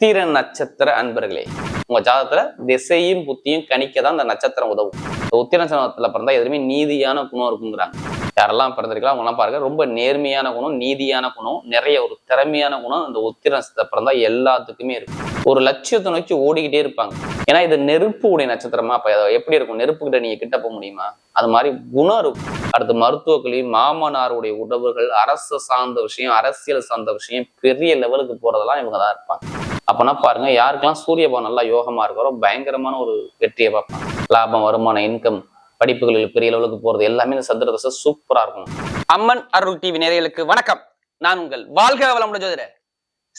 உத்திர நட்சத்திர அன்பர்களே உங்க ஜாதகத்துல திசையும் புத்தியும் கணிக்க தான் இந்த நட்சத்திரம் உதவும். இந்த உத்திர நட்சத்திரத்துல பிறந்தா எதுவுமே நீதியான குணம் இருக்குங்கிறாங்க. யாரெல்லாம் பிறந்திருக்கலாம் அவங்கலாம் பாருங்க ரொம்ப நேர்மையான குணம் நீதியான குணம் நிறைய ஒரு திறமையான குணம் இந்த உத்திர நட்சத்திரத்தை பிறந்தா எல்லாத்துக்குமே இருக்கு ஒரு லட்சியத்தை நோக்கி ஓடிக்கிட்டே இருப்பாங்க. ஏன்னா இது நெருப்பு உடைய நட்சத்திரமா அப்ப எப்படி இருக்கும்? நெருப்பு கிட்ட நீங்க கிட்ட போக முடியுமா? அது மாதிரி குணம் இருக்கும். அடுத்து மருத்துவ மாமனாருடைய உறவுகள் அரசு சார்ந்த விஷயம் அரசியல் சார்ந்த விஷயம் பெரிய லெவலுக்கு போறதெல்லாம் இவங்க தான் இருப்பாங்க. அப்பனா பாருங்க யாருக்கெல்லாம் சூரிய பவன் நல்லா யோகமா இருக்கிறோ பயங்கரமான ஒரு வெற்றியை பார்ப்பாங்க. லாபம் வருமானம் இன்கம் படிப்புகளில் பெரிய அளவுக்கு போறது எல்லாமே இந்த சந்திர தசை சூப்பரா இருக்கும். அம்மன் அருள் டிவி நேயர்களுக்கு வணக்கம். நான் உங்கள் வாழ்க வளமுடன் ஜோதிடர்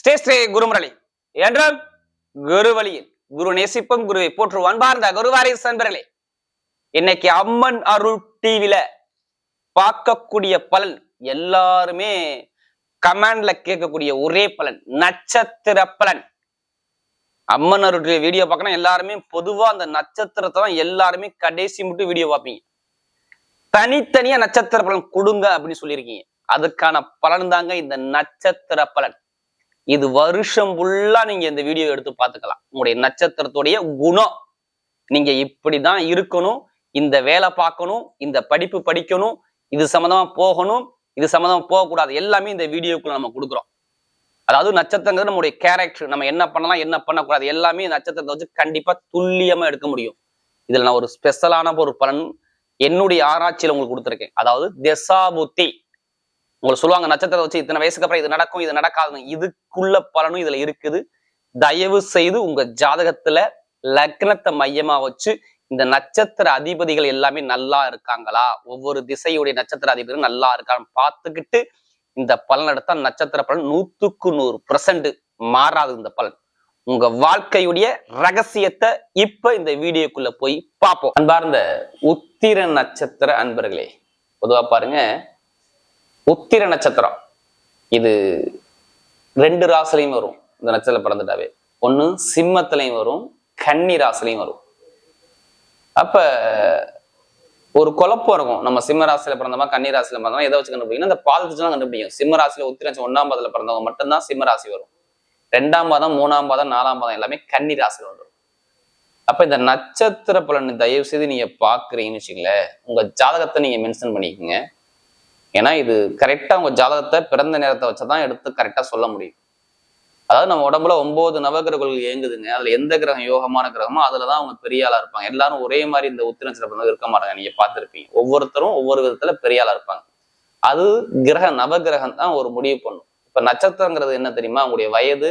ஸ்ரே ஸ்ரே குருமுரளி. என்றும் குரு வழியில் குரு நேசிப்பும் குருவை போற்று அன்பார்ந்த குருவாரி சன்பர்களே இன்னைக்கு அம்மன் அருள் டிவில பார்க்கக்கூடிய பலன் எல்லாருமே கமெண்ட்ல கேட்கக்கூடிய ஒரே பலன் நட்சத்திர பலன். அம்மன் அருடைய வீடியோ பார்க்கணும் எல்லாருமே பொதுவா அந்த நட்சத்திரத்தை தான் எல்லாருமே கடைசி மட்டும் வீடியோ பார்ப்பீங்க. தனித்தனியா நட்சத்திர பலன் கொடுங்க அப்படின்னு சொல்லியிருக்கீங்க. அதுக்கான பலன் தாங்க இந்த நட்சத்திர பலன். இது வருஷம் ஃபுல்லா நீங்க இந்த வீடியோ எடுத்து பார்த்துக்கலாம். உங்களுடைய நட்சத்திரத்துடைய குணம். நீங்க இப்படிதான் இருக்கணும் இந்த வேலை பார்க்கணும் இந்த படிப்பு படிக்கணும் இது சம்மந்தமா போகணும் இது சம்மந்தமா போகக்கூடாது. எல்லாமே இந்த வீடியோக்குள்ள நம்ம கொடுக்குறோம். அதாவது நட்சத்திரங்கிறது நம்முடைய கேரக்டர் நம்ம என்ன பண்ணலாம் என்ன பண்ணக்கூடாது எல்லாமே நட்சத்திரத்தை வச்சு கண்டிப்பா துல்லியமா எடுக்க முடியும். இதுல நான் ஒரு ஸ்பெஷலான ஒரு பலன் என்னுடைய ஆராய்ச்சியில உங்களுக்கு கொடுத்துருக்கேன். அதாவது தசாபுத்தி. உங்களுக்கு சொல்லுவாங்க நட்சத்திரத்தை வச்சு இத்தனை வயசுக்கு அப்புறம் இது நடக்கும் இது நடக்காதுன்னு. இதுக்குள்ள பலனும் இதுல இருக்குது. தயவு செய்து உங்க ஜாதகத்துல லக்னத்தை மையமா வச்சு இந்த நட்சத்திர அதிபதிகள் எல்லாமே நல்லா இருக்காங்களா? ஒவ்வொரு திசையுடைய நட்சத்திர அதிபதிகள் நல்லா இருக்கான்னு பார்த்துக்கிட்டு இந்த பலன் எடுத்தால் நட்சத்திர பலன் நூத்துக்கு நூறு பர்சன்ட் மாறாது இந்த பலன். உங்க வாழ்க்கையுடைய ரகசியத்தை இப்ப இந்த வீடியோக்குள்ள போய் பார்ப்போம். அன்பார்ந்த உத்திர நட்சத்திர அன்பர்களே பொதுவா பாருங்க உத்திர நட்சத்திரம். இது ரெண்டு ராசிலையும் வரும். இந்த நட்சத்திரம் பிறந்துட்டாவே. ஒண்ணு சிம்மத்திலையும் வரும் கன்னி ராசிலையும் வரும். அப்ப ஒரு குழப்பம் இருக்கும். நம்ம சிம்மராசியில பிறந்தவங்க கன்னிராசியில பிறந்தவங்க எதை வச்சு கண்டுபிடிக்கணும் இந்த பால் கண்டுபிடிக்கும். சிம்மராசியில உத்திரச்சு பாதத்துல பிறந்தவங்க மட்டும்தான் சிம்மராசி வரும். ரெண்டாம் பாதம் மூணாம் பாதம் நாலாம் பாதம் எல்லாமே கன்னி ராசியில வந்துடும். அப்ப இந்த நட்சத்திர பலன் தயவு செய்து நீங்க பாக்குறீங்கன்னு வச்சுங்களேன் உங்க ஜாதகத்தை நீங்க மென்ஷன் பண்ணிக்கோங்க. ஏன்னா இது கரெக்டா உங்க ஜாதகத்தை பிறந்த நேரத்தை வச்சுதான் எடுத்து கரெக்டா சொல்ல முடியும். அதாவது நம்ம உடம்புல ஒன்பது நவகிரகங்கள் இயங்குதுங்க. அதுல எந்த கிரகம் யோகமான கிரகமோ அதுலதான் அவங்க பெரிய ஆளா இருப்பாங்க. எல்லாரும் ஒரே மாதிரி இந்த உத்திரநட்சத்திரம் இருக்க மாட்டாங்க. நீங்க பார்த்திருப்பீங்க. ஒவ்வொருத்தரும் ஒவ்வொரு விதத்துல பெரிய ஆளா இருப்பாங்க. அது கிரக நவகிரகம் தான் ஒரு முடிவு பண்ணும். இப்ப நட்சத்திரங்கிறது என்ன தெரியுமா? அவங்களுடைய வயது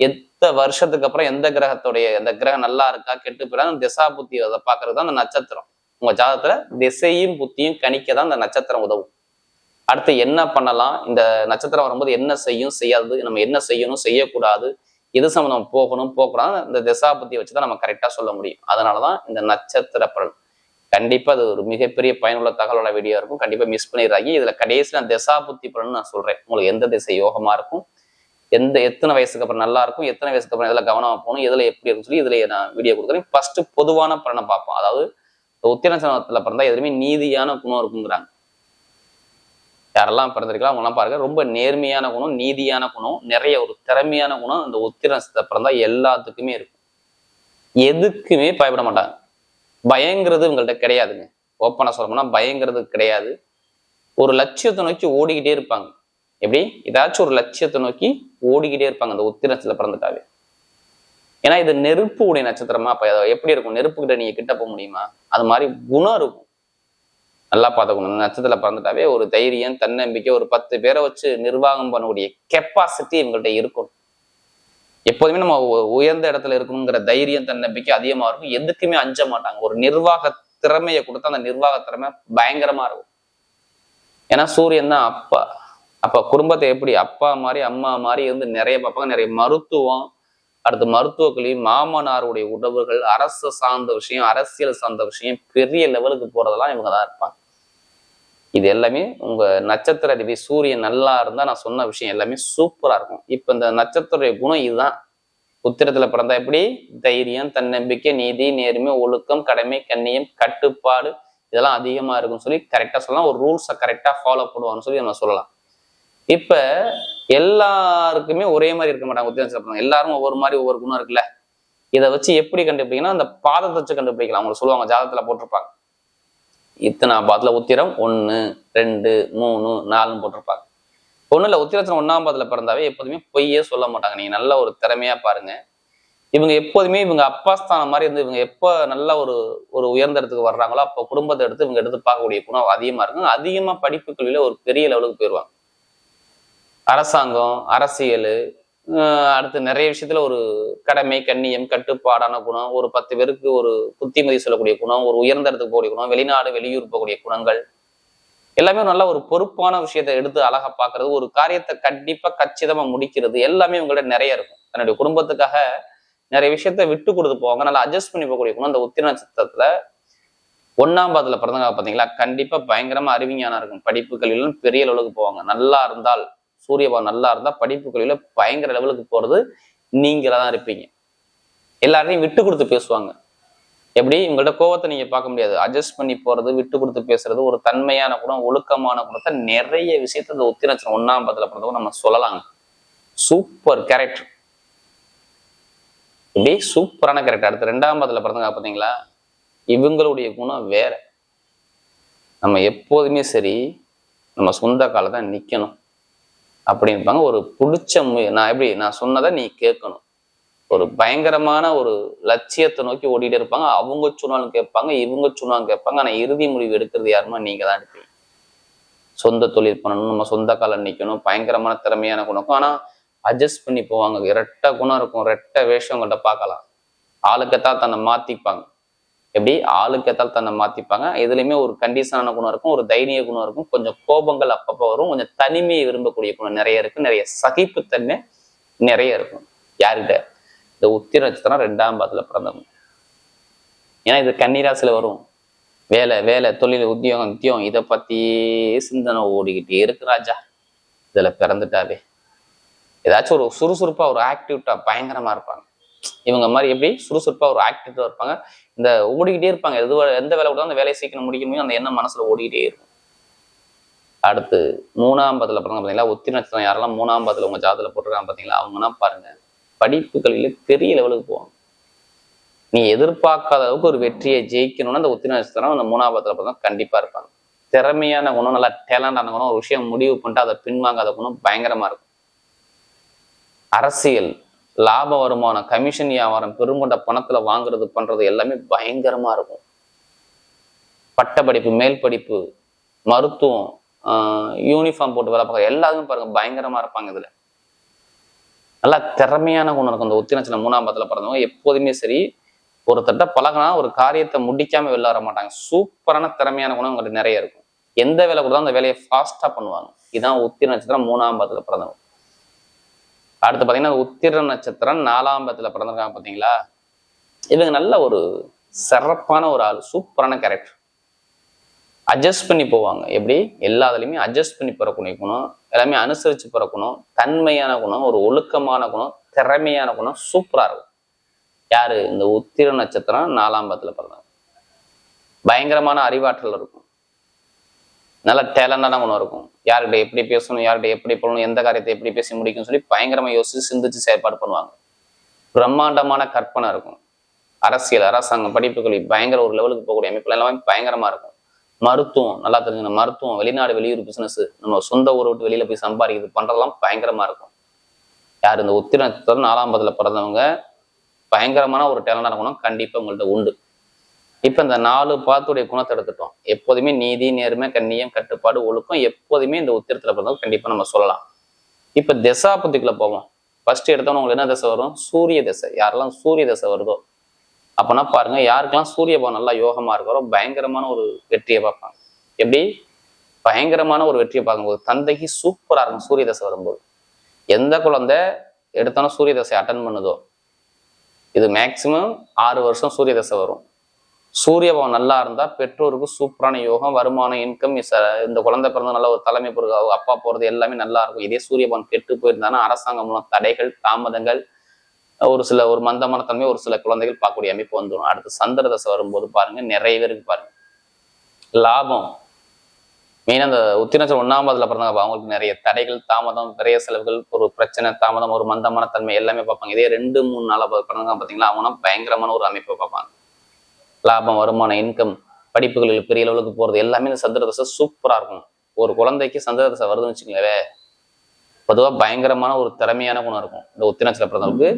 எத்த வருஷத்துக்கு அப்புறம் எந்த கிரகத்துடைய அந்த கிரகம் நல்லா இருக்கா கெட்டு போயிடா திசா புத்தி அதை பாக்குறது தான் அந்த நட்சத்திரம். உங்க ஜாதகத்துல திசையும் புத்தியும் கணிக்க தான் அந்த நட்சத்திரம் உதவும். அடுத்து என்ன பண்ணலாம்? இந்த நட்சத்திரம் வரும்போது என்ன செய்யும்? செய்யாது. நம்ம என்ன செய்யணும்? செய்யக்கூடாது. எது சம்மந்தம் போகணும்? போகக்கூடாது இந்த திசாபுத்தியை வச்சு தான் நம்ம கரெக்டாக சொல்ல முடியும். அதனாலதான் இந்த நட்சத்திர பலன் கண்டிப்பா அது ஒரு மிகப்பெரிய பயனுள்ள தகவலோட வீடியோ இருக்கும். கண்டிப்பா மிஸ் பண்ணிடுறாங்க இதுல கடைசி நான் திசாபுத்தி பலன் நான் சொல்றேன். உங்களுக்கு எந்த திசை யோகமா இருக்கும்? எந்த எத்தனை வயசுக்கு அப்புறம் நல்லா இருக்கும்? எத்தனை வயசுக்கு அப்புறம் எதுல கவனமா போகணும்? எதுல எப்படி இருக்குன்னு சொல்லி இதுல நான் வீடியோ கொடுக்குறேன். ஃபர்ஸ்ட் பொதுவான பலனை பார்ப்போம். அதாவது உத்திரசனத்துல பிறந்தா எதுவுமே நீதியான குணம் இருக்குங்கிறாங்க. யாரெல்லாம் பிறந்திருக்கலாம் அவங்கலாம் பாருங்க. ரொம்ப நேர்மையான குணம் நீதியான குணம் நிறைய ஒரு திறமையான குணம் இந்த உத்திரத்தை பிறந்தா எல்லாத்துக்குமே இருக்கும். எதுக்குமே பயப்பட மாட்டாங்க. பயங்கிறது உங்கள்ட்ட கிடையாதுங்க. ஓப்பனாக சொல்லணும்னா பயங்கிறது கிடையாது. ஒரு லட்சியத்தை நோக்கி ஓடிக்கிட்டே இருப்பாங்க. எப்படி? ஏதாச்சும் ஒரு லட்சியத்தை நோக்கி ஓடிக்கிட்டே இருப்பாங்க அந்த உத்திரத்தில் பிறந்துட்டாவே. ஏன்னா இது நெருப்பு உடைய நட்சத்திரமா அப்போ எப்படி இருக்கும்? நெருப்புக்கிட்ட நீங்கள் நீங்க கிட்ட போக முடியுமா? அது மாதிரி குணம் இருக்கும். நல்லா பார்த்துக்கணும். நட்சத்திரத்தில் பிறந்துட்டாவே ஒரு தைரியம் தன்னம்பிக்கை ஒரு பத்து பேரை வச்சு நிர்வாகம் பண்ணக்கூடிய கெப்பாசிட்டி இவங்கள்ட்ட இருக்கும் எப்போதுமே நம்ம உயர்ந்த இடத்துல இருக்கணுங்கிற தைரியம் தன்னம்பிக்கை அதிகமா இருக்கும். எதுக்குமே அஞ்ச மாட்டாங்க. ஒரு நிர்வாக திறமையை கொடுத்தா அந்த நிர்வாக திறமை பயங்கரமா இருக்கும். ஏன்னா சூரியன் தான் அப்பா. அப்ப குடும்பத்தை எப்படி அப்பா மாதிரி அம்மா மாதிரி இருந்து நிறைய பார்ப்பாங்க. நிறைய மருத்துவம் அடுத்து மருத்துவ கல்வி மாமனாருடைய உறவுகள் அரசு சார்ந்த விஷயம் அரசியல் சார்ந்த விஷயம் பெரிய லெவலுக்கு போறதெல்லாம் இவங்க தான் இருப்பாங்க. இது எல்லாமே உங்கள் நட்சத்திர அதிபதி சூரியன் நல்லா இருந்தால் நான் சொன்ன விஷயம் எல்லாமே சூப்பராக இருக்கும். இப்போ இந்த நட்சத்திர குணம் இதுதான். உத்திரத்தில் பிறந்தா எப்படி? தைரியம் தன்னம்பிக்கை நீதி நேர்மை ஒழுக்கம் கடமை கண்ணியம் கட்டுப்பாடு இதெல்லாம் அதிகமாக இருக்கும்னு சொல்லி கரெக்டாக சொல்லலாம். ஒரு ரூல்ஸை கரெக்டாக ஃபாலோ பண்ணுவான்னு சொல்லி நம்ம சொல்லலாம். இப்போ எல்லாருக்குமே ஒரே மாதிரி இருக்க மாட்டாங்க உத்திரம் சிறப்பு எல்லாரும் ஒவ்வொரு மாதிரி ஒவ்வொரு குணம் இருக்குல்ல. இதை வச்சு எப்படி கண்டுபிடிக்கணும் அந்த பாதத்தை வச்சு கண்டுபிடிக்கலாம். அவங்க சொல்லுவாங்க ஜாதகத்தில் போட்டிருப்பாங்க. இத்தனை பாதத்துல உத்திரம் ஒன்னு ரெண்டு மூணு நாலுன்னு போட்டிருப்பாங்க. ஒன்றும் இல்லை உத்திரத்தில் ஒன்றாம் பாதத்தில் பிறந்தாவே எப்போதுமே பொய்யே சொல்ல மாட்டாங்க. நீங்கள் நல்ல ஒரு திறமையாக பாருங்க. இவங்க எப்போதுமே இவங்க அப்பா ஸ்தானம் மாதிரி இருந்து இவங்க எப்போ நல்ல ஒரு ஒரு உயர்ந்த இடத்துக்கு வர்றாங்களோ அப்போ குடும்பத்தை எடுத்து இவங்க எடுத்து பார்க்கக்கூடிய குணம் அதிகமாக இருக்கும் அதிகமாக படிப்பு கல்வியில் ஒரு பெரிய லெவலுக்கு போயிடுவாங்க அரசாங்கம் அரசியல் அடுத்து நிறைய விஷயத்துல ஒரு கடமை கண்ணியம் கட்டுப்பாடான குணம் ஒரு பத்து பேருக்கு ஒரு புத்திமதி சொல்லக்கூடிய குணம் ஒரு உயர்ந்த இடத்துக்கு போகக்கூடிய குணம் வெளிநாடு வெளியூர் போகக்கூடிய குணங்கள். எல்லாமே நல்ல ஒரு பொறுப்பான விஷயத்தை எடுத்து அழகா பாக்குறது ஒரு காரியத்தை கண்டிப்பா கச்சிதமா முடிக்கிறது எல்லாமே உங்கள்ட்ட நிறைய இருக்கும். தன்னுடைய குடும்பத்துக்காக நிறைய விஷயத்த விட்டு கொடுத்து போவாங்க. நல்லா அட்ஜஸ்ட் பண்ணி போகக்கூடிய குணம் அந்த உத்திர நட்சத்திரத்துல ஒன்னாம் பாதத்துல பிறந்தவங்க பாத்தீங்களா கண்டிப்பா பயங்கரமா அறிவிஞானா இருக்கும். படிப்பு கல்வியிலும் பெரிய அளவுக்கு போவாங்க. நல்லா இருந்தால் சூரியபா நல்லா இருந்தா படிப்பு கல்வியில பயங்கர லெவலுக்கு போறது நீங்களாக தான் இருப்பீங்க. எல்லாரையும் விட்டு கொடுத்து பேசுவாங்க. எப்படி? உங்கள்ட்ட கோவத்தை நீங்க பார்க்க முடியாது. அட்ஜஸ்ட் பண்ணி போறது விட்டு கொடுத்து பேசுறது ஒரு தன்மையான குணம் ஒழுக்கமான குணத்தை நிறைய விஷயத்த இந்த உத்திரச்சனம் ஒன்றாம் பத்தில் பிறந்தவங்க நம்ம சொல்லலாங்க. சூப்பர் கேரக்டர் இப்படி சூப்பரான கேரக்டர் அடுத்து ரெண்டாம் பத்தில் பிறந்தவங்க பார்த்தீங்களா? இவங்களுடைய குணம் வேற. நம்ம எப்போதுமே சரி நம்ம சொந்த காலத்தை நிற்கணும் நிக்கணும். அப்படின்பாங்க ஒரு பிடிச்ச மு- நான் எப்படி நான் சொன்னதை நீ கேட்கணும். ஒரு பயங்கரமான ஒரு லட்சியத்தை நோக்கி ஓடிட்டே இருப்பாங்க. அவங்க சொன்னாலும் கேட்பாங்க இவங்க சொன்னாலும் கேட்பாங்க. ஆனா இறுதி முடிவு எடுக்கிறது யாருமா நீங்கள் தான் எடுப்பீங்க. சொந்த தொழில் பண்ணணும் நம்ம சொந்த காலம் நிக்கணும் பயங்கரமான திறமையான குணம். ஆனா அட்ஜஸ்ட் பண்ணி போவாங்க. இரட்ட குணம் இருக்கும். ரெட்ட வேஷம் உங்கள்கிட்ட பார்க்கலாம். ஆளுக்கத்தான் தன்னை மாத்திப்பாங்க. எப்படி ஆளுக்கேத்தால் தன்னை மாத்திப்பாங்க. இதுலயுமே ஒரு கண்டிஷனான குணம் இருக்கும் ஒரு தைரிய குணம் இருக்கும். கொஞ்சம் கோபங்கள் அப்பப்போ வரும். கொஞ்சம் தனிமையை விரும்பக்கூடிய குணம் நிறைய இருக்கு. நிறைய சகிப்புத்தன்மை நிறைய இருக்கும். யாருக்கிட்ட இந்த உத்திர நட்சத்திரம் ரெண்டாம் பாதத்துல பிறந்தவங்க. ஏன்னா இது கன்னிராசில வரும். வேலை வேலை தொழில் உத்தியோகம் உத்தியோகம் இதை பத்தி சிந்தனை ஓடிக்கிட்டே இருக்கு ராஜா. இதுல பிறந்துட்டாவே. ஏதாச்சும் ஒரு சுறுசுறுப்பா ஒரு ஆக்டிவிட்டா பயங்கரமா இருப்பாங்க. இவங்க மாதிரி எப்படி சுறுசுறுப்பா ஒரு ஆக்டிவிட்டா இருப்பாங்க. இந்த ஓடிக்கிட்டே இருப்பாங்க. எது எந்த வேலை கூட அந்த வேலையை சீக்கிரம் முடிக்க முடியும். அந்த எண்ணம் மனசுல ஓடிக்கிட்டே இருக்கும். அடுத்து மூணாம் பதத்துல பிறந்த பார்த்தீங்களா? ஒத்தி நட்சத்திரம் யாரெல்லாம் மூணாம் பதத்துல உங்க ஜாதத்துல போட்டிருக்காங்க பாத்தீங்களா அவங்கன்னா பாருங்க. படிப்பு பெரிய லெவலுக்கு போவாங்க. நீ எதிர்பார்க்காத அளவுக்கு ஒரு வெற்றியை ஜெயிக்கணும்னா அந்த ஒத்தி நட்சத்திரம் அந்த மூணாம் பதத்துல பிறந்தா கண்டிப்பா இருப்பாங்க. திறமையான குணம் நல்லா டேலண்டான குணம் ஒரு விஷயம் முடிவு பண்ணிட்டு அதை பின்வாங்காத குணம் பயங்கரமா இருக்கும். அரசியல். லாப வருமானம் கமிஷன் வியாபாரம் பெருங்கொண்ட பணத்துல வாங்குறது பண்றது எல்லாமே பயங்கரமா இருக்கும். பட்டப்படிப்பு மேல் படிப்பு மருத்துவம் யூனிஃபார்ம் போட்டு வேலை பார்க்குற எல்லாருமே பாருங்க பயங்கரமா இருப்பாங்க இதுல. நல்லா திறமையான குணம் இருக்கும். அந்த உத்தினச்சின மூணாம் பத்தில் பிறந்தவங்க எப்போதுமே சரி ஒருத்தட்ட பழகினா ஒரு காரியத்தை முடிக்காம வெளில வர மாட்டாங்க. சூப்பரான திறமையான குணம் உங்கள்கிட்ட நிறைய இருக்கும். எந்த வேலை கொடுத்தாலும் அந்த வேலையை ஃபாஸ்டா பண்ணுவாங்க. இதான் உத்திர நட்சத்திரம் மூணாம் பத்தில் பிறந்தவங்க. அடுத்து பார்த்தீங்கன்னா உத்திர நட்சத்திரம் நாலாம் பத்துல பிறந்திருக்காங்க பார்த்தீங்களா இவங்க நல்ல ஒரு சிறப்பான ஒரு ஆள் சூப்பரான கேரக்டர் அட்ஜஸ்ட் பண்ணி போவாங்க. எப்படி? எல்லாத்துலயுமே அட்ஜஸ்ட் பண்ணி பிறக்கணும். குணம் எல்லாமே அனுசரித்து பிறக்கணும். தன்மையான குணம் ஒரு ஒழுக்கமான குணம் திறமையான குணம் சூப்பராக இருக்கும். யாரு? இந்த உத்திர நட்சத்திரம் நாலாம் பத்தில் பிறந்தாங்க பயங்கரமான அறிவாற்றல் இருக்கும். நல்ல டேலண்டான குணம் இருக்கும் யார்கிட்ட எப்படி பேசணும் யார்கிட்ட எப்படி பண்ணணும் எந்த காரியத்தை எப்படி பேசி முடிக்கும்னு சொல்லி பயங்கரமாக யோசிச்சு சிந்திச்சு செயல்பாடு பண்ணுவாங்க. பிரம்மாண்டமான கற்பனை இருக்கும். அரசியல் அரசாங்கம் படிப்புகள் பயங்கர ஒரு லெவலுக்கு போகக்கூடிய அமைப்புல எல்லாமே பயங்கரமா இருக்கும். மருத்துவம் நல்லா தெரிஞ்சுக்கணும். மருத்துவம் வெளிநாடு வெளியூர் பிசினஸ் நம்ம சொந்த ஊரை விட்டு வெளியில போய் சம்பாதிக்கிறது பண்றதெல்லாம் பயங்கரமா இருக்கும். யார் இந்த உத்திர நட்சத்திரம் நாலாம் பதத்துல பிறந்தவங்க பயங்கரமான ஒரு டேலண்டான குணம் கண்டிப்பா உங்கள்கிட்ட உண்டு. இப்போ இந்த நாலு பாத்துடைய குணத்தை எடுத்துட்டோம். எப்போதுமே நீதி நேர்மை கண்ணியம் கட்டுப்பாடு ஒழுக்கம் எப்போதுமே இந்த உத்திரத்தில் பிறந்தவங்க கண்டிப்பாக நம்ம சொல்லலாம். இப்ப திசாபுத்திக்குள்ள போவோம். ஃபர்ஸ்ட் எடுத்தோம்னா உங்களுக்கு என்ன தசை வரும்? சூரிய தசை. யாரெல்லாம் சூரிய தசை வருதோ. அப்போனா பாருங்க யாருக்கெல்லாம் சூரிய பவன் நல்லா யோகமாக இருக்கிறோ பயங்கரமான ஒரு வெற்றியை பார்ப்பாங்க. எப்படி? பயங்கரமான ஒரு வெற்றியை பார்க்கும்போது தந்தைக்கு சூப்பராக இருக்கும் சூரிய தசை வரும்போது. எந்த குழந்தை எடுத்தாலும் சூரிய தசை அட்டன் பண்ணுதோ? இது மேக்சிமம் ஆறு வருஷம் சூரிய தசை வரும். சூரிய பவன் நல்லா இருந்தா பெற்றோருக்கு சூப்பரான யோகம் வருமானம் இன்கம் இந்த குழந்தை பிறந்த நல்ல ஒரு தலைமை பொருள் அவங்க அப்பா போறது எல்லாமே நல்லா இருக்கும். இதே சூரிய பவன் கெட்டு போயிருந்தானா அரசாங்கம் மூலம் தடைகள் தாமதங்கள் ஒரு சில ஒரு மந்தமான தன்மை ஒரு சில குழந்தைகள் பார்க்கக்கூடிய அமைப்பு வந்துடும். அடுத்து சந்திர தசை வரும்போது பாருங்க நிறைய பேருக்கு பாருங்க. லாபம். மெயினாக அந்த உத்திரச்சல் ஒன்றாம் பாதத்தில் பிறந்தாங்க அவங்களுக்கு நிறைய தடைகள் தாமதம் நிறைய செலவுகள் ஒரு பிரச்சனை தாமதம் ஒரு மந்தமான தன்மை எல்லாமே பார்ப்பாங்க. இதே ரெண்டு மூணு நாளாக பிறந்தாங்க பார்த்தீங்களா அவங்களாம் பயங்கரமான ஒரு அமைப்பை பார்ப்பாங்க. லாபம் வருமானம் இன்கம் படிப்புகளில் பெரிய லெவலுக்கு போகிறது எல்லாமே இந்த சந்திர தசை சூப்பராக இருக்கும். ஒரு குழந்தைக்கு சந்திர தசை வருதுன்னு வச்சுக்கோங்களேன் பொதுவாக பயங்கரமான ஒரு திறமையான குணம் இருக்கும். இந்த உத்திரச்சல பிறந்தவங்களுக்கு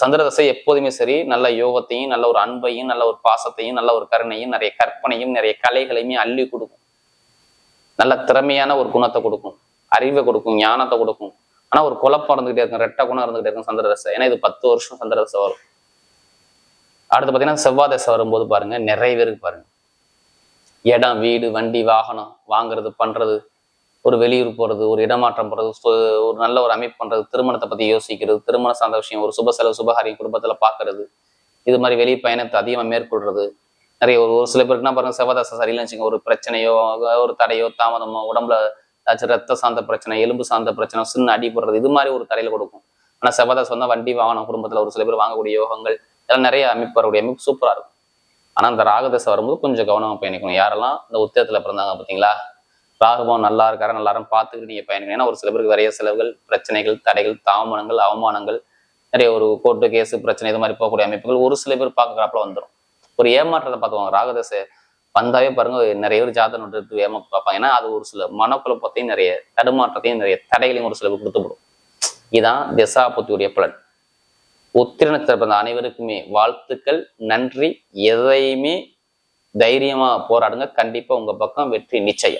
சந்திர தசை எப்போதுமே சரி நல்ல யோகத்தையும் நல்ல ஒரு அன்பையும் நல்ல ஒரு பாசத்தையும் நல்ல ஒரு கருணையும் நிறைய கற்பனையும் நிறைய கலைகளையுமே அள்ளி கொடுக்கும். நல்ல திறமையான ஒரு குணத்தை கொடுக்கும். அறிவை கொடுக்கும் ஞானத்தை கொடுக்கும். ஆனா ஒரு குழப்பம் இருந்துகிட்டே இருக்கும் ரெட்ட குணம் இருந்துகிட்டே இருக்கும் சந்திர தசை. ஏன்னா இது பத்து வருஷம் சந்திர தசை வரும். அடுத்து பார்த்தீங்கன்னா செவ்வாய் தசை வரும்போது பாருங்க நிறைய பேருக்கு பாருங்க. இடம் வீடு வண்டி வாகனம் வாங்குறது பண்றது ஒரு வெளியூர் போறது ஒரு இடமாற்றம் போடுறது ஒரு நல்ல ஒரு அமைப்பு பண்றது திருமணத்தை பத்தி யோசிக்கிறது திருமணம் சார்ந்த விஷயம் ஒரு சுப செலவு சுபகாரியம் குடும்பத்துல பாக்குறது இது மாதிரி வெளி பயணத்தை அதிகமாக மேற்கொள்றது. நிறைய ஒரு ஒரு சில பேருக்குனா பாருங்க செவ்வாதசை சரியில்லைன்னு வச்சுக்கோங்க ஒரு பிரச்சனையோ ஒரு தடையோ தாமதமோ உடம்புல ஏதாச்சும் ரத்த சார்ந்த பிரச்சனை எலும்பு சார்ந்த பிரச்சனை சின்ன அடி போடுறது இது மாதிரி ஒரு தடையில கொடுக்கும். ஆனால் செவ்வாதாசம் வந்தால் வண்டி வாகனம் குடும்பத்தில் ஒரு சில பேர் வாங்கக்கூடிய யோகங்கள் இதெல்லாம் நிறைய அமைப்பு வரக்கூடிய அமைப்பு சூப்பரா இருக்கும். ஆனா அந்த ராகதசை வரும்போது கொஞ்சம் கவனமா பயணிக்கணும். யாரெல்லாம் இந்த உத்தியத்தில் பிறந்தாங்க பாத்தீங்களா ராகுபவன் நல்லா இருக்காரா நல்லா இருக்கான்னு பார்த்துக்கிட்டு நீங்க பயணிக்கணும். ஏன்னா ஒரு சில பேருக்கு நிறைய செலவுகள் பிரச்சனைகள் தடைகள் தாமனங்கள் அவமானங்கள் நிறைய ஒரு கோர்ட்டு கேஸ் பிரச்சனை இது மாதிரி போகக்கூடிய அமைப்புகள் ஒரு சில பேர் பார்க்குறாப்புல வந்துடும் ஒரு ஏமாற்றத்தை பார்த்துவாங்க ராகதசை வந்தாவே பாருங்க நிறைய பேர் ஜாதகம் எடுத்து ஏமா பார்ப்பாங்க. ஏன்னா அது ஒரு சில மனக்குழப்பத்தையும் நிறைய தடுமாற்றத்தையும் நிறைய தடைகளையும் ஒரு சில பேர் கொடுத்துவிடும். திசா திசாபுத்தியுடைய பலன். உத்திர பிறந்த அனைவருக்குமே வாழ்த்துக்கள் நன்றி. எதையுமே தைரியமா போராடுங்க. கண்டிப்பா உங்க பக்கம் வெற்றி நிச்சயம்.